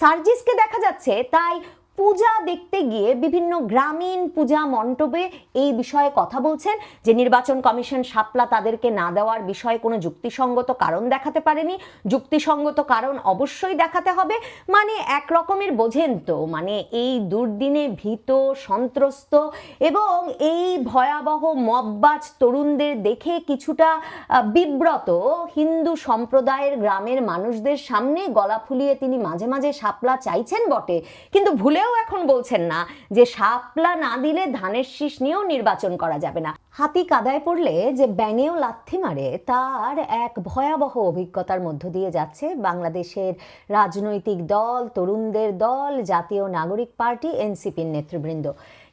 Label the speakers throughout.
Speaker 1: সার্জিসকে দেখা যাচ্ছে তাই পূজা দেখতে গিয়ে বিভিন্ন গ্রামীণ পূজা মণ্ডপে এই বিষয়ে কথা বলছেন যে নির্বাচন কমিশন শাপলা তাদেরকে না দেওয়ার বিষয়ে কোনো যুক্তিসঙ্গত কারণ দেখাতে পারেনি। যুক্তিসঙ্গত কারণ অবশ্যই দেখাতে হবে। মানে এক রকমের বোঝেন তো মানে এই দুর্দিনে ভীত, সন্ত্রস্ত এবং এই ভয়াবহ মববাজ তরুণদের দেখে কিছুটা বিব্রত হিন্দু সম্প্রদায়ের গ্রামের মানুষদের সামনে গলা ফুলিয়ে তিনি মাঝে মাঝে শাপলা চাইছেন বটে। কিন্তু ভুলেও এখন বলছেন না যে শাপলা না দিলে ধানের শীষ নিয়েও নির্বাচন করা যাবে না। হাতি কাদায় পড়লে যে ব্যাঙেও লাথি মারে, তার এক ভয়াবহ অভিজ্ঞতার মধ্য দিয়ে যাচ্ছে বাংলাদেশের রাজনৈতিক দল, তরুণদের দল, জাতীয় নাগরিক পার্টি, এনসিপির নেতৃবৃন্দ।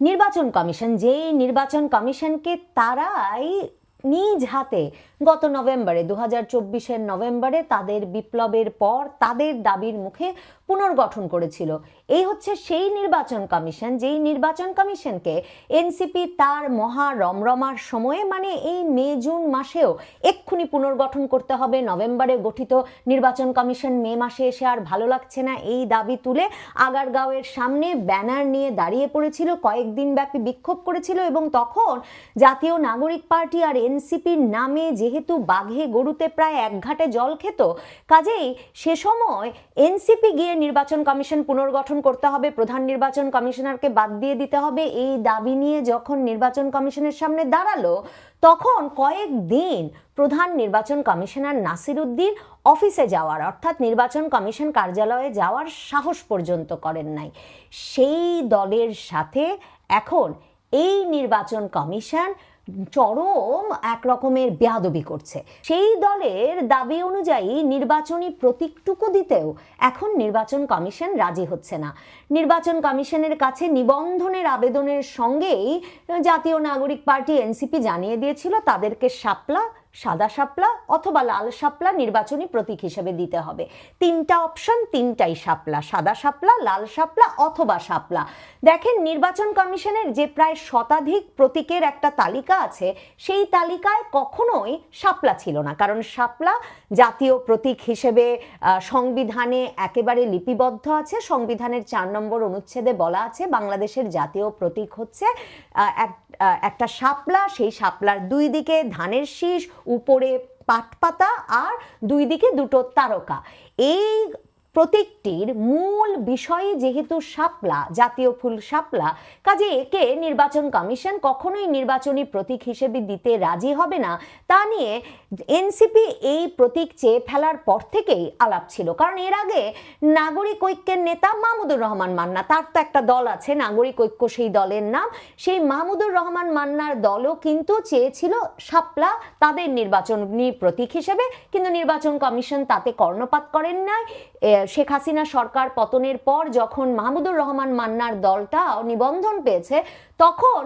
Speaker 1: নির্বাচন কমিশন, যেই নির্বাচন কমিশনকে তারাই নিজ হাতে গত নভেম্বরে দু হাজার চব্বিশের নভেম্বরে তাদের বিপ্লবের পর তাদের দাবির মুখে পুনর্গঠন করেছিল। এই হচ্ছে সেই নির্বাচন কমিশন, যেই নির্বাচন কমিশনকে এনসিপি তার মহা রমরমার সময়ে মানে এই মে, জুন মাসেও এক্ষুনি পুনর্গঠন করতে হবে। নভেম্বরে গঠিত নির্বাচন কমিশন মে মাসে এসে আর ভালো লাগছে না এই দাবি তুলে আগারগাঁওয়ের সামনে ব্যানার নিয়ে দাঁড়িয়ে পড়েছিল। কয়েকদিন ব্যাপী বিক্ষোভ করেছিল এবং তখন জাতীয় নাগরিক পার্টি আর এনসিপির নামে যেহেতু বাঘে গরুতে প্রায় এক ঘাটে জল খেত, কাজেই সে সময় এনসিপি গিয়ে নির্বাচন কমিশন পুনর্গঠন করতে হবে, প্রধান নির্বাচন কমিশনারকে বাদ দিয়ে দিতে হবে। এই দাবি নিয়ে যখন নির্বাচন কমিশনের সামনে দাঁড়াল, তখন কয়েকদিন প্রধান নির্বাচন কমিশনার নাসির উদ্দিন অফিসে যাওয়ার, অর্থাৎ নির্বাচন কমিশন কার্যালয়ে যাওয়ার সাহস পর্যন্ত করেন নাই। সেই দলের সাথে এখন এই নির্বাচন কমিশন চরম একরকমের বেয়াদবি করছে। সেই দলের দাবি অনুযায়ী নির্বাচনী প্রতীকটুকু দিতেও এখন নির্বাচন কমিশন রাজি হচ্ছে না। নির্বাচন কমিশনের কাছে নিবন্ধনের আবেদনের সঙ্গেই জাতীয় নাগরিক পার্টি এনসিপি জানিয়ে দিয়েছিল, তাদেরকে শাপলা সাদা শাপলা অথবা লাল শাপলা নির্বাচনী প্রতীক হিসেবে দিতে হবে। তিনটা অপশন তিনটাই শাপলা। সাদা শাপলা, লাল শাপলা অথবা শাপলা। দেখেন, নির্বাচন কমিশনের যে প্রায় শতাধিক প্রতীকের একটা তালিকা আছে, সেই তালিকায় কখনোই শাপলা ছিল না। কারণ শাপলা জাতীয় প্রতীক হিসেবে সংবিধানে একেবারে লিপিবদ্ধ আছে। সংবিধানের চার নম্বর অনুচ্ছেদে বলা আছে, বাংলাদেশের জাতীয় প্রতীক হচ্ছে এক- একটা শাপলা। সেই শাপলার দুই দিকে ধানের শীষ উপরে পাটপাতা আর দুই দিকে দুটো তারকা। এই প্রতীকটির মূল বিষয় যেহেতু শাপলা, জাতীয় ফুল শাপলা, কাজে একে নির্বাচন কমিশন কখনোই নির্বাচনী প্রতীক হিসেবে দিতে রাজি হবে না। তা নিয়ে এনসিপি এই প্রতীক চেয়ে ফেলার পর থেকেই আলাপ ছিল। কারণ এর আগে নাগরিক ঐক্যের নেতা মাহমুদুর রহমান মান্না, তার তো একটা দল আছে, নাগরিক ঐক্য সেই দলের নাম, সেই মাহমুদুর রহমান মান্নার দলও কিন্তু চেয়েছিল শাপলা তাদের নির্বাচনী প্রতীক হিসেবে, কিন্তু নির্বাচন কমিশন তাতে কর্ণপাত করেন নাই। শেখ হাসিনা সরকার পতনের পর যখন মাহমুদুর রহমান মান্নার দলটা নিবন্ধন পেয়েছে, তখন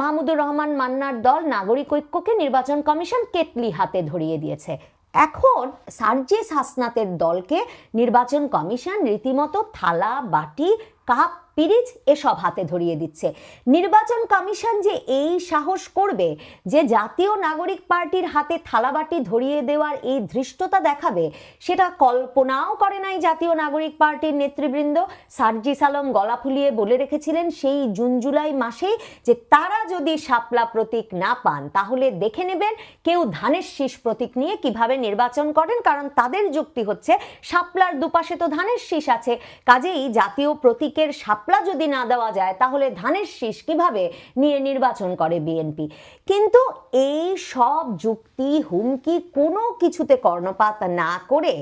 Speaker 1: মাহমুদুর রহমান মান্নার দল নাগরিক ঐক্যকে নির্বাচন কমিশন কেতলি হাতে ধরিয়ে দিয়েছে। এখন সার্জেস হাসনাতের দলকে নির্বাচন কমিশন রীতিমতো থালা, বাটি, কাপ পিরিচ এসব হাতে ধরিয়ে দিচ্ছে। নির্বাচন কমিশন যে এই সাহস করবে, যে জাতীয় নাগরিক পার্টির হাতে থালাবাটি ধরিয়ে দেওয়ার এই ধৃষ্টতা দেখাবে, সেটা কল্পনাও করে নাই জাতীয় নাগরিক পার্টির নেতৃবৃন্দ। সার্জিস আলম গলা ফুলিয়ে বলে রেখেছিলেন সেই জুন জুলাই মাসেই যে তারা যদি শাপলা প্রতীক না পান, তাহলে দেখে নেবেন কেউ ধানের শীষ প্রতীক নিয়ে কীভাবে নির্বাচন করেন, কারণ তাদের যুক্তি হচ্ছে, শাপলার দুপাশে তো ধানের শীষ আছে। কাজেই জাতীয় প্রতীকের শাপলা যদি না দেওয়া যায়, তাহলে ধানের শীষ কীভাবে নিয়ে নির্বাচন করে বিএনপি কিন্তু এই সব যুক্তি, হুমকি কোনো কিছুতে কর্ণপাত না করে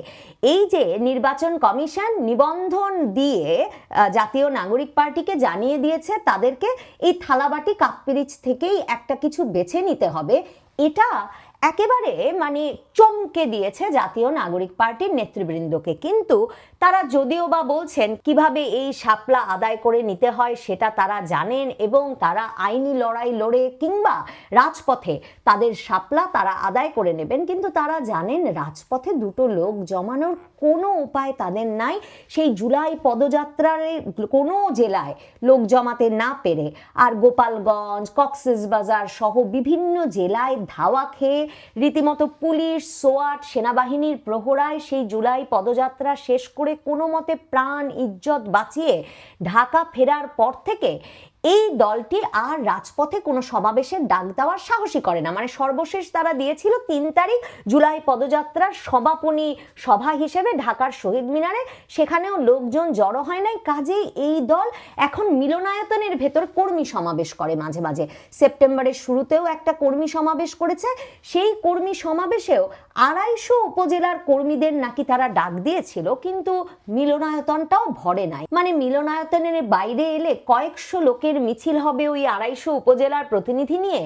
Speaker 1: এই যে নির্বাচন কমিশন নিবন্ধন দিয়ে জাতীয় নাগরিক পার্টিকে জানিয়ে দিয়েছে, তাদেরকে এই থালাবাটি কাপ্পিরিচ থেকেই একটা কিছু বেছে নিতে হবে। এটা একেবারে মানে চমকে দিয়েছে জাতীয় নাগরিক পার্টির নেতৃবৃন্দকে। কিন্তু তারা যদিও বা বলছেন কীভাবে এই সাপলা আদায় করে নিতে হয় সেটা তারা জানেন এবং তারা আইনি লড়াই লড়ে কিংবা রাজপথে তাদের সাপলা তারা আদায় করে নেবেন। কিন্তু তারা জানেন রাজপথে দুটো লোক জমানোর কোনো উপায় তাদের নাই। সেই জুলাই পদযাত্রার কোনো জেলায় লোক জমাতে না পেরে আর গোপালগঞ্জ কক্সেস বাজার সহ বিভিন্ন জেলায় ধাওয়া খেয়ে রীতিমতো পুলিশ, সোয়াট, সেনাবাহিনীর প্রহরায় সেই জুলাই পদযাত্রা শেষ করে করে কোনো মতে প্রাণ ইজ্জত বাঁচিয়ে ঢাকা ফেরার পর থেকে এই দলটি আর রাজপথে কোনো সমাবেশের ডাক দেওয়ার সাহসী করে না। মানে সর্বশেষ তারা দিয়েছিল তিন তারিখ জুলাই পদযাত্রার সমাপনী সভা হিসেবে ঢাকার শহীদ মিনারে। সেখানেও লোকজন জড়ো হয় নাই। কাজেই এই দল এখন মিলনায়তনের ভেতর কর্মী সমাবেশ করে মাঝে মাঝে। সেপ্টেম্বরের শুরুতেও একটা কর্মী সমাবেশ করেছে। সেই কর্মী সমাবেশেও আড়াইশো উপজেলার কর্মীদের নাকি তারা ডাক দিয়েছিল, কিন্তু মিলনায়তনটাও ভরে নাই। মানে মিলনায়তনের বাইরে এলে কয়েকশো লোকের মিছিল হবে ওই আড়াইশো উপজেলার প্রতিনিধি নিয়ে।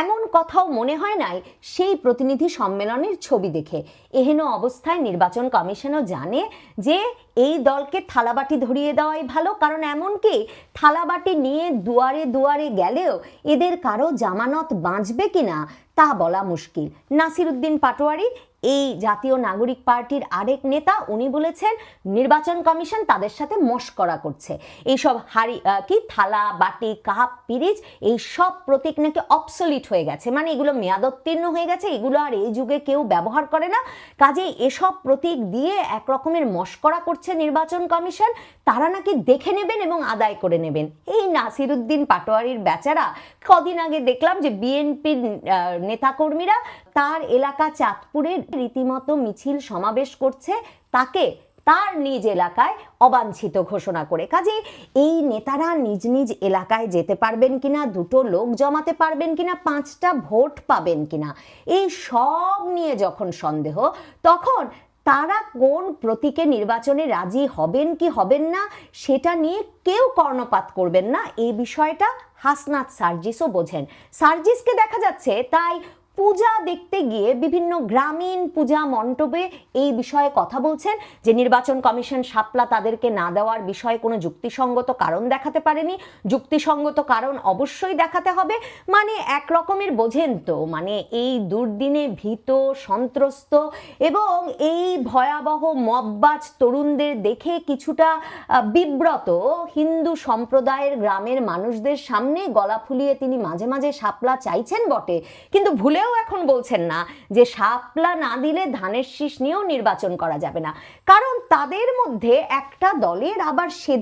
Speaker 1: এমন কথাও মনে হয় নাই সেই প্রতিনিধি সম্মেলনের ছবি দেখে। এহেন অবস্থায় নির্বাচন কমিশনও জানে যে এই দলকে থালাবাটি ধরিয়ে দেওয়াই ভালো, কারণ এমনকি থালাবাটি নিয়ে দুয়ারে দুয়ারে গেলেও এদের কারও জামানত বাঁচবে কিনা তা বলা মুশকিল। নাসিরুদ্দিন পাটোয়ারি এই জাতীয় নাগরিক পার্টির আরেক নেতা উনি বলেছেন নির্বাচন কমিশন তাদের সাথে মস্করা করছে। এইসব আহ, কি থালা বাটি কাপ পিরিচ এই সব প্রতীক নাকি অবসলিট হয়ে গেছে। মানে এগুলো মেয়াদোত্তীর্ণ হয়ে গেছে এগুলো আর এই যুগে কেউ ব্যবহার করে না। কাজেই এসব প্রতীক দিয়ে এক রকমের মস্করা করছে নির্বাচন কমিশন। তারা নাকি দেখে নেবেন এবং আদায় করে নেবেন। এই নাসিরুদ্দিন পাটোয়ারির বেচারা কদিন আগে দেখলাম যে বিএনপির নেতাকর্মীরা তার এলাকা চাঁদপুরে রীতিমতো মিছিল সমাবেশ করছে, তাকে তার নিজ এলাকায় অবাঞ্ছিত ঘোষণা করে। কাজে এই নেতারা নিজ নিজ এলাকায় যেতে পারবেন কিনা, দুটো লোক জমাতে পারবেন কিনা, পাঁচটা ভোট পাবেন কিনা, এই সব নিয়ে যখন সন্দেহ, তখন তারা কোন প্রতীকে নির্বাচনে রাজি হবেন কি হবেন না, সেটা নিয়ে কেউ কর্ণপাত করবেন না এই বিষয়টা হাসনাত সার্জিসও বোঝেন। সার্জিসকে দেখা যাচ্ছে, তাই পূজা দেখতে গিয়ে বিভিন্ন গ্রামীণ পূজা মণ্ডপে এই বিষয়ে কথা বলছেন যে নির্বাচন কমিশন শাপলা তাদেরকে না দেওয়ার বিষয়ে কোনো যুক্তিসঙ্গত কারণ দেখাতে পারেনি। যুক্তিসঙ্গত কারণ অবশ্যই দেখাতে হবে। মানে এক রকমের বোঝেন তো মানে এই দুর্দিনে ভীত, সন্ত্রস্ত এবং এই ভয়াবহ মববাজ তরুণদের দেখে কিছুটা বিব্রত হিন্দু সম্প্রদায়ের গ্রামের মানুষদের সামনে গলা ফুলিয়ে তিনি মাঝে মাঝে শাপলা চাইছেন বটে। কিন্তু ভুলেও এখন বলছেন না যে শাপলা না দিলে ধানের শীষ নিয়েও নির্বাচন করা যাবে না। কারণ তাদের মধ্যে একটা দলের আবার সে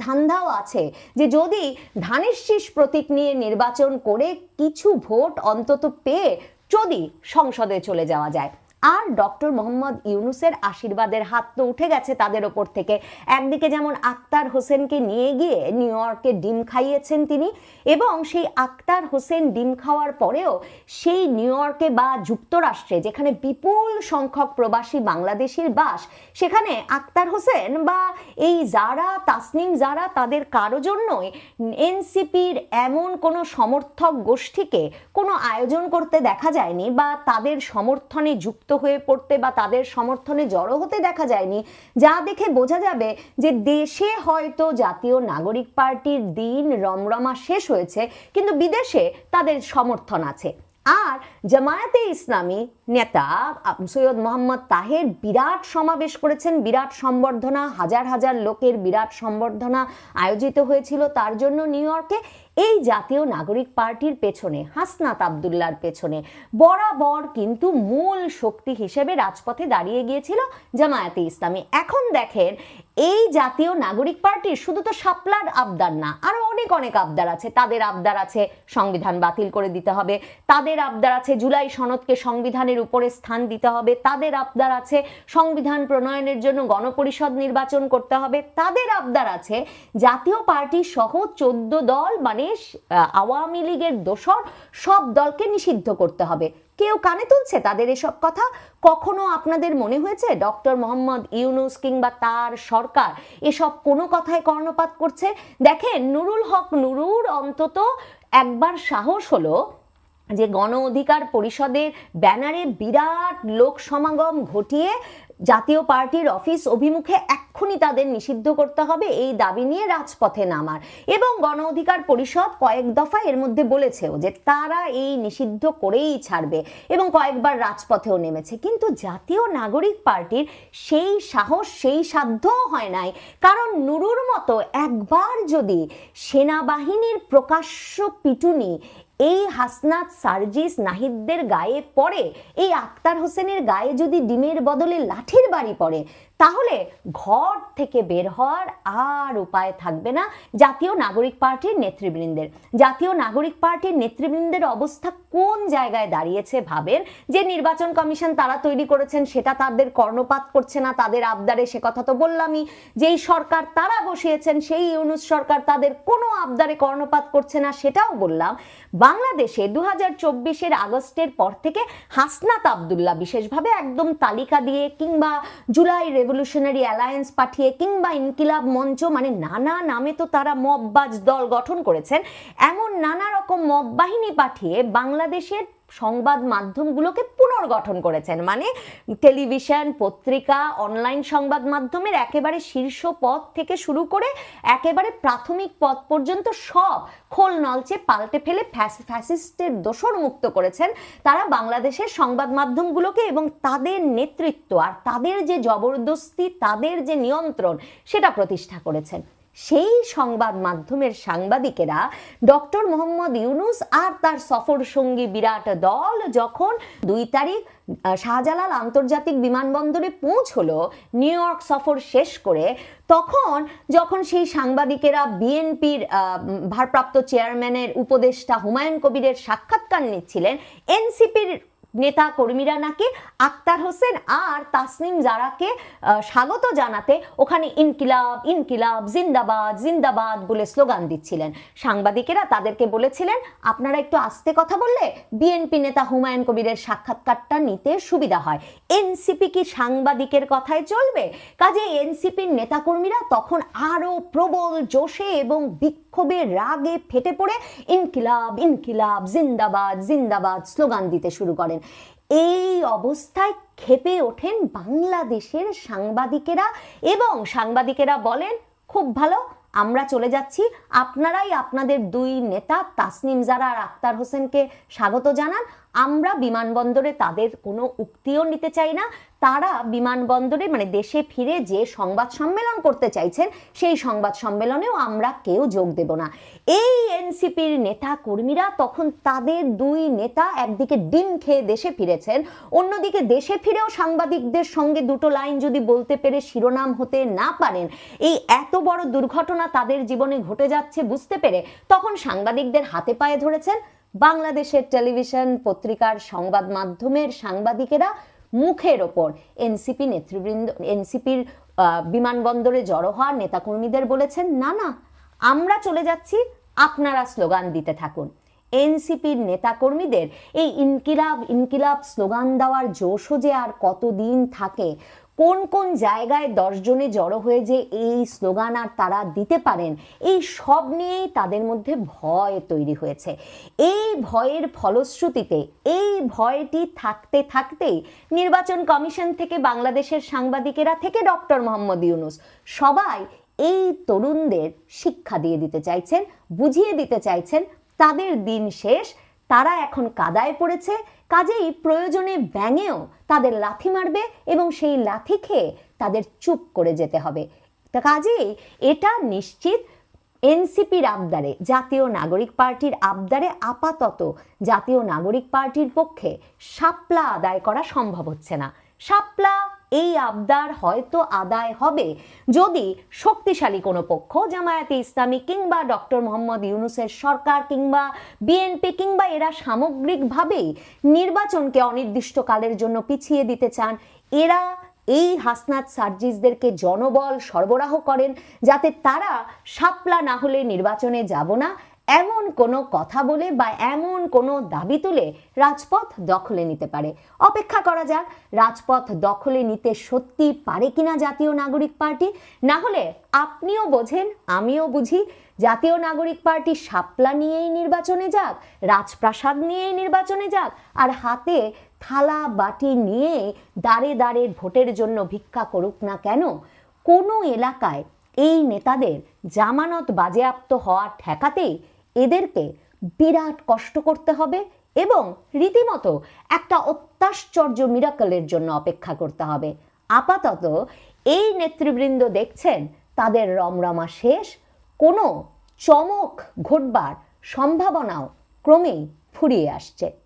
Speaker 1: আছে যে যদি ধানের শীষ প্রতীক নিয়ে নির্বাচন করে কিছু ভোট অন্তত পেয়ে যদি সংসদে চলে যাওয়া যায়। আর ডক্টর মোহাম্মদ ইউনুসের আশীর্বাদের হাত তো উঠে গেছে তাদের ওপর থেকে। একদিকে যেমন আক্তার হোসেনকে নিয়ে গিয়ে নিউ ইয়র্কে ডিম খাইয়েছেন তিনি, এবং সেই আক্তার হোসেন ডিম খাওয়ার পরেও সেই নিউ ইয়র্কে বা যুক্তরাষ্ট্রে যেখানে বিপুল সংখ্যক প্রবাসী বাংলাদেশির বাস, সেখানে আক্তার হোসেন বা এই যারা, তাসনিম যারা, তাদের কারও জন্যই এনসিপির এমন কোনো সমর্থক গোষ্ঠীকে কোনো আয়োজন করতে দেখা যায়নি বা তাদের সমর্থনে যুক্ত হয়ে পড়তে বা তাদের সমর্থনে জড়ো হতে দেখা যায়নি, যা দেখে বোঝা যাবে যে দেশে হয়তো জাতীয় নাগরিক পার্টির দিন রমরমা শেষ হয়েছে, কিন্তু বিদেশে তাদের সমর্থন আছে। আর জামায়াতে ইসলামী নেতা সৈয়দ মোহাম্মদ তাহের বিরাট সমাবেশ করেছেন, বিরাট সম্বর্ধনা, হাজার হাজার লোকের বিরাট সম্বর্ধনা আয়োজিত হয়েছিল। তার জন্য নিউ ইয়র্কে এই জাতীয় নাগরিক পার্টির পেছনে, হাসনাত আবদুল্লার পেছনে বরাবর কিন্তু মূল শক্তি হিসেবে রাজপথে দাঁড়িয়ে গিয়েছিল জামায়াতে ইসলামী। এখন দেখেন এই জাতীয় নাগরিক পার্টির শুধু তো শাপলার আবদার না, আরও অনেক অনেক আবদার আছে। তাদের আবদার আছে সংবিধান বাতিল করে দিতে হবে, তাদের আবদার আছে জুলাই সনদকে সংবিধানের উপরে স্থান দিতে হবে, তাদের আবদার আছে সংবিধান প্রণয়নের জন্য গণপরিষদ নির্বাচন করতে হবে, তাদের আবদার আছে জাতীয় পার্টি সহ চোদ্দ দল মানে আওয়ামী লীগের দোসর সব দলকে নিষিদ্ধ করতে হবে। কেউ কানে তুলছে? তাদের এসব কথা কখনো আপনাদের মনে হয়েছে? ডক্টর মোহাম্মদ ইউনুস কিংবা তার সরকার এসব কোনো কথায় কর্ণপাত করছে? দেখেন, নুরুল হক নুরুর অন্তত একবার সাহস হলো যে গণ অধিকার পরিষদের ব্যানারে বিরাট লোক সমাগম ঘটিয়ে জাতীয় পার্টির অফিস অভিমুখে এক্ষুনি তাদের নিষিদ্ধ করতে হবে, এই দাবি নিয়ে রাজপথে নামার। এবং গণ অধিকার পরিষদ কয়েক দফা এর মধ্যে বলেছেও যে তারা এই নিষিদ্ধ করেই ছাড়বে এবং কয়েকবার রাজপথেও নেমেছে। কিন্তু জাতীয় নাগরিক পার্টির সেই সাহস, সেই সাধ্যও হয় নাই। কারণ নুরুর মতো একবার যদি সেনাবাহিনীর প্রকাশ্য পিটুনি এই হাসনাত সার্জিস নাহিদদের গায়ে পড়ে? এই আক্তার হোসেনের গায়ে যদি ডিমের বদলে লাঠির বাড়ি পড়ে তাহলে ঘর থেকে বের হওয়ার আর উপায় থাকবে না। জাতীয় নাগরিক পার্টির নেতৃবৃন্দের। জাতীয় নাগরিক পার্টির নেতৃবৃন্দের অবস্থা কোন জায়গায় দাঁড়িয়েছে ভাবেন? যে নির্বাচন কমিশন তারা তৈরি করেছেন সেটা তাদের কর্ণপাত করছে না, তাদের আবদারে সে কথা তো বললামই। যেই সরকার তারা বসিয়েছেন, সেই ইউনুস সরকার তাদের কোনো আবদারে কর্ণপাত করছে না সেটাও বললাম। বাংলাদেশে দু হাজার চব্বিশের আগস্টের পর থেকে হাসনাত আবদুল্লাহ বিশেষভাবে একদম তালিকা দিয়ে কিংবা জুলাই রেভলিউশনারি অ্যালায়েন্স পাঠিয়ে কিংবা ইনকিলাব মঞ্চ মানে নানা নামে তো তারা মববাজ দল গঠন করেছেন, এমন নানা রকম মব বাহিনী পাঠিয়ে বাংলাদেশের সংবাদ মাধ্যমগুলোকে পুনর্গঠন করেছেন। মানে টেলিভিশন, পত্রিকা, অনলাইন সংবাদ মাধ্যমের একেবারে শীর্ষ পদ থেকে শুরু করে একেবারে প্রাথমিক পদ পর্যন্ত সব খোল নলচে পাল্টে ফেলে ফ্যাস- ফ্যাসিস্টের দোষর মুক্ত করেছেন তারা বাংলাদেশের সংবাদ মাধ্যমগুলোকে এবং তাদের নেতৃত্ব আর তাদের যে জবরদস্তি, তাদের যে নিয়ন্ত্রণ সেটা প্রতিষ্ঠা করেছেন। সেই সংবাদ মাধ্যমের সাংবাদিকেরা ডক্টর মোহাম্মদ ইউনুস আর তার সফর সঙ্গী বিরাট দল যখন দুই তারিখ শাহজালাল আন্তর্জাতিক বিমানবন্দরে পৌঁছলো, নিউ ইয়র্ক সফর শেষ করে, তখন যখন সেই সাংবাদিকেরা বিএনপির ভারপ্রাপ্ত চেয়ারম্যানের উপদেষ্টা হুমায়ুন কবিরের সাক্ষাৎকার নিচ্ছিলেন, এনসিপির নেতা কর্মীরা নাকি আক্তার হোসেন আর তাসনিম জারাকে স্বাগত জানাতে ওখানে ইনকিলাব ইনকিলাব, জিন্দাবাদ জিন্দাবাদ বলে স্লোগান দিচ্ছিলেন। সাংবাদিকেরা তাদেরকে বলেছিলেন, আপনারা একটু আস্তে কথা বললে বিএনপি নেতা হুমায়ুন কবিরের সাক্ষাৎকারটা নিতে সুবিধা হয়। এনসিপি কি সাংবাদিকের কথায় চলবে? কাজে এনসিপির নেতাকর্মীরা তখন আরও প্রবল জোশে এবং বিক্ষোভে রাগে ফেটে পড়ে ইনকিলাব ইনকিলাব, জিন্দাবাদ জিন্দাবাদ স্লোগান দিতে শুরু করেন। এই অবস্থায় খেপে ওঠেন বাংলাদেশের সাংবাদিকেরা এবং সাংবাদিকেরা বলেন, খুব ভালো, আমরা চলে যাচ্ছি। আপনারাই আপনাদের দুই নেতা, তাসনিম জারা আর আক্তার হোসেনকে স্বাগত জানান। আমরা বিমানবন্দরে তাদের কোনো উক্তিও নিতে চাই না। তারা বিমানবন্দরে মানে দেশে ফিরে যে সংবাদ সম্মেলন করতে চাইছেন, সেই সংবাদ সম্মেলনেও আমরা কেউ যোগ দেব না। এই এনসিপির নেতা কর্মীরা তখন তাদের দুই নেতা একদিকে ডিম খেয়ে দেশে ফিরেছেন, অন্যদিকে দেশে ফিরেও সাংবাদিকদের সঙ্গে দুটো লাইন যদি বলতে পেরে শিরোনাম হতে না পারেন, এই এত বড় দুর্ঘটনা তাদের জীবনে ঘটে যাচ্ছে বুঝতে পেরে তখন সাংবাদিকদের হাতে পায়ে ধরেছেন। বাংলাদেশের টেলিভিশন পত্রিকার সংবাদ মাধ্যমের সাংবাদিকেরা মুখের ওপর এনসিপি নেতৃবৃন্দ, এনসিপির বিমানবন্দরে জড়ো হওয়া নেতাকর্মীদের বলেছেন, না না, আমরা চলে যাচ্ছি, আপনারা স্লোগান দিতে থাকুন। এনসিপির নেতাকর্মীদের এই ইনকিলাব ইনকিলাব স্লোগান দেওয়ার জোশও যে আর কতদিন থাকে কোন কোন জায়গায় দশজনে জড়ো হয়ে যে এই স্লোগান আর তারা দিতে পারেন, এই সব নিয়েই তাদের মধ্যে ভয় তৈরি হয়েছে। এই ভয়ের ফলশ্রুতিতে, এই ভয়টি থাকতে থাকতেই নির্বাচন কমিশন থেকে বাংলাদেশের সাংবাদিকেরা থেকে ডক্টর মোহাম্মদ ইউনুস সবাই এই তরুণদের শিক্ষা দিয়ে দিতে চাইছেন, বুঝিয়ে দিতে চাইছেন, তাদের দিন শেষ, তারা এখন কাদায় পড়েছে কাজেই প্রয়োজনে ব্যাঙেও তাদের লাথি মারবে এবং সেই লাথি খেয়ে তাদের চুপ করে যেতে হবে। কাজেই এটা নিশ্চিত এনসিপির আবদারে, জাতীয় নাগরিক পার্টির আবদারে আপাতত জাতীয় নাগরিক পার্টির পক্ষে সাপলা আদায় করা সম্ভব হচ্ছে না। শাপলা এই আবদার হয়তো আদায় হবে যদি শক্তিশালী কোনো পক্ষ, জামায়াতে ইসলামী কিংবা ডক্টর মোহাম্মদ ইউনুসের সরকার কিংবা বিএনপি কিংবা এরা সামগ্রিকভাবেই নির্বাচনকে অনির্দিষ্টকালের জন্য পিছিয়ে দিতে চান, এরা এই হাসনাত সার্জিসদেরকে জনবল সরবরাহ করেন যাতে তারা শাপলা না হলে নির্বাচনে যাব না এমন কোনো কথা বলে বা এমন কোনো দাবি তুলে রাজপথ দখলে নিতে পারে। অপেক্ষা করা যাক, রাজপথ দখলে নিতে সত্যি পারে কিনা জাতীয় নাগরিক পার্টি? না হলে আপনিও বোঝেন, আমিও বুঝি। জাতীয় নাগরিক পার্টি শাপলা নিয়েই নির্বাচনে যাক, রাজপ্রাসাদ নিয়েই নির্বাচনে যাক, আর হাতে থালা বাটি নিয়ে দাঁড়ে দাঁড়ে ভোটের জন্য ভিক্ষা করুক না কেন? কোনো এলাকায় এই নেতাদের জামানত বাজেয়াপ্ত হওয়া ঠেকাতেই এদেরকে বিরাট কষ্ট করতে হবে এবং রীতিমতো একটা অত্যাশ্চর্য মিরাকলের জন্য অপেক্ষা করতে হবে। আপাতত এই নেতৃবৃন্দ দেখছেন তাদের রমরমা শেষ, কোনো চমক ঘটবার সম্ভাবনাও ক্রমেই ফুরিয়ে আসছে।